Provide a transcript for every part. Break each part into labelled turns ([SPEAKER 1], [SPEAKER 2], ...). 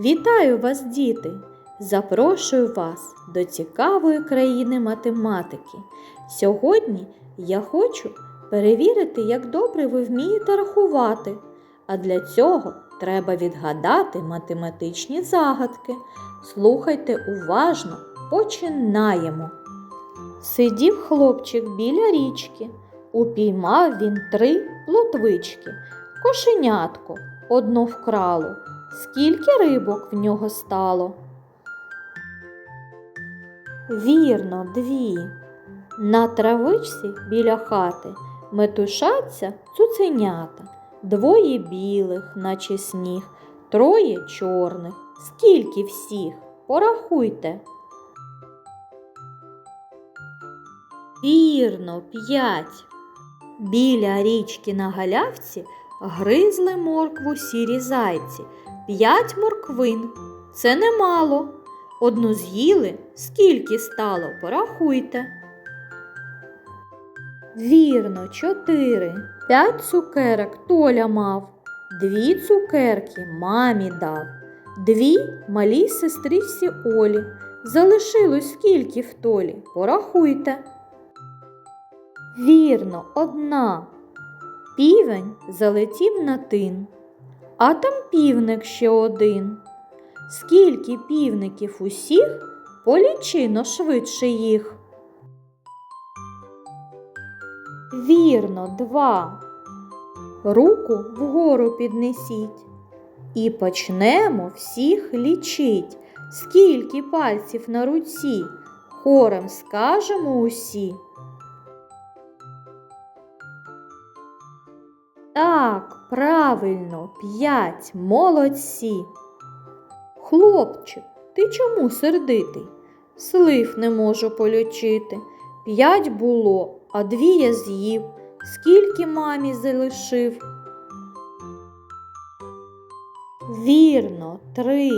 [SPEAKER 1] Вітаю вас, діти! Запрошую вас до цікавої країни математики. Сьогодні я хочу перевірити, як добре ви вмієте рахувати. А для цього треба відгадати математичні загадки. Слухайте уважно, починаємо. Сидів хлопчик біля річки. Упіймав він три плотвички. Кошенятко одно вкрало. Скільки рибок в нього стало? Вірно, дві. На травичці біля хати метушаться цуценята. Двоє білих, наче сніг, троє чорних. Скільки всіх? Порахуйте. Вірно, п'ять. Біля річки на галявці гризли моркву сірі зайці. П'ять морквин. Це немало. Одну з'їли, скільки стало, порахуйте. Вірно, чотири. П'ять цукерок Толя мав. Дві цукерки мамі дав. Дві малій сестричці Олі. Залишилось скільки в толі, порахуйте. Вірно, одна. Півень залетів на тин, а там півник ще один. Скільки півників усіх, полічино швидше їх. Вірно, два. Руку вгору піднесіть. І почнемо всіх лічить. Скільки пальців на руці, хором скажемо усі. Так, правильно, п'ять, молодці. Хлопчик, ти чому сердитий? Слив не можу полічити. П'ять було, а дві я з'їв. Скільки мамі залишив? Вірно, три.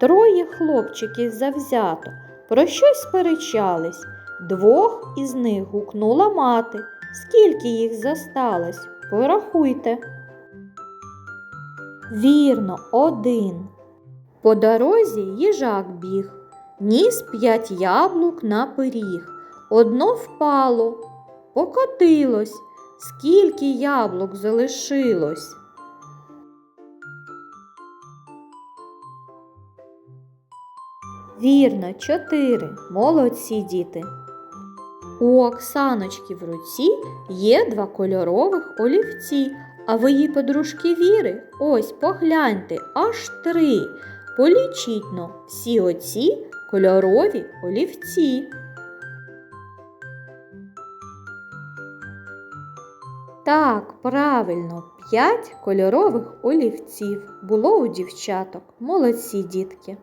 [SPEAKER 1] Троє хлопчиків завзято про щось сперечались. Двох із них гукнула мати. Скільки їх засталось? Порахуйте. Вірно, один. По дорозі їжак біг, ніс п'ять яблук на пиріг. Одно впало, покотилось. Скільки яблук залишилось? Вірно, чотири. Молодці діти. У Оксаночки в руці є два кольорових олівці, а в її подружки Віри ось погляньте аж три. Полічіть но всі оці кольорові олівці. Так, правильно, п'ять кольорових олівців було у дівчаток. Молодці дітки.